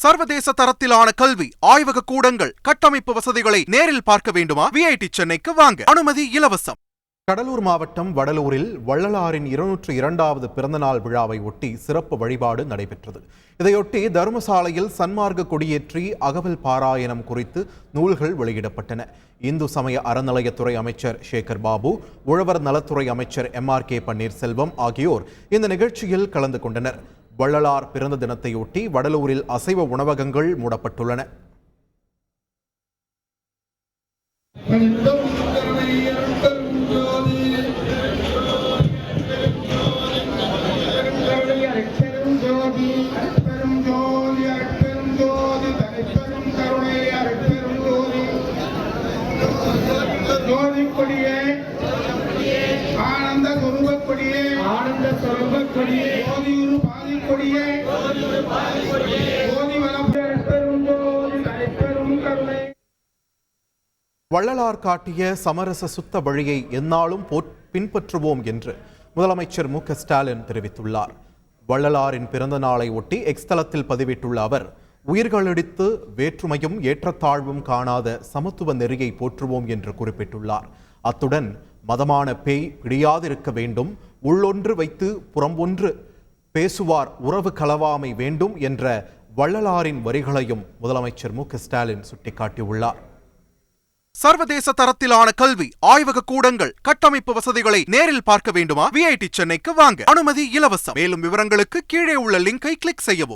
சர்வதேச தரத்திலான கல்வி ஆய்வக கூடங்கள் கட்டமைப்பு வசதிகளை நேரில் பார்க்க வேண்டுமா? விஐடி சென்னைக்கு வாங்க. அனுமதி இலவசம். கடலூர் மாவட்டம் வடலூரில் வள்ளலாரின் இருநூற்று இரண்டாவது பிறந்தநாள் விழாவை ஒட்டி சிறப்பு வழிபாடு நடைபெற்றது. இதையொட்டி தர்மசாலையில் சன்மார்க்க கொடியேற்றி அகவல் பாராயணம் குறித்து நூல்கள் வெளியிடப்பட்டன. இந்து சமய அறநிலையத்துறை அமைச்சர் சேகர் பாபு உழவர் நலத்துறை அமைச்சர் எம் ஆர் கே பன்னீர்செல்வம் ஆகியோர் இந்த நிகழ்ச்சியில் கலந்து கொண்டனர். வள்ளலார் பிறந்த தினத்தையொட்டி வடலூரில் அசைவ உணவகங்கள் மூடப்பட்டுள்ளன. ஆனந்த சொருப ஆனந்த சொருப கொடியே பாதி கொடியே ஜோதி கருணை. வள்ளலார் காட்டிய சமரச சுத்த வழியை எந்நாளும் பின்பற்றுவோம் என்று முதலமைச்சர் மு ஸ்டாலின் தெரிவித்துள்ளார். வள்ளலாரின் பிறந்த நாளை ஒட்டி எக்ஸ்தலத்தில் பதிவிட்டுள்ள அவர் உயிர்களடித்து வேற்றுமையும் ஏற்றத்தாழ்வும் காணாத சமத்துவ நெறியை போற்றுவோம் என்று குறிப்பிட்டுள்ளார். அத்துடன் மதமான பேய் பிடியாதிருக்க வேண்டும் உள்ளொன்று வைத்து புறம்பொன்று பேசுவார் உறவு கலவாமை வேண்டும் என்ற வள்ளலாரின் வரிகளையும் முதலமைச்சர் மு க ஸ்டாலின் சுட்டிக்காட்டியுள்ளார். சர்வதேச தரத்திலான கல்வி ஆய்வக கூடங்கள் கட்டமைப்பு வசதிகளை நேரில் பார்க்க வேண்டுமா? விஐடி சென்னைக்கு வாங்க. அனுமதி இலவசம். மேலும் விவரங்களுக்கு கீழே உள்ள லிங்கை கிளிக் செய்யவும்.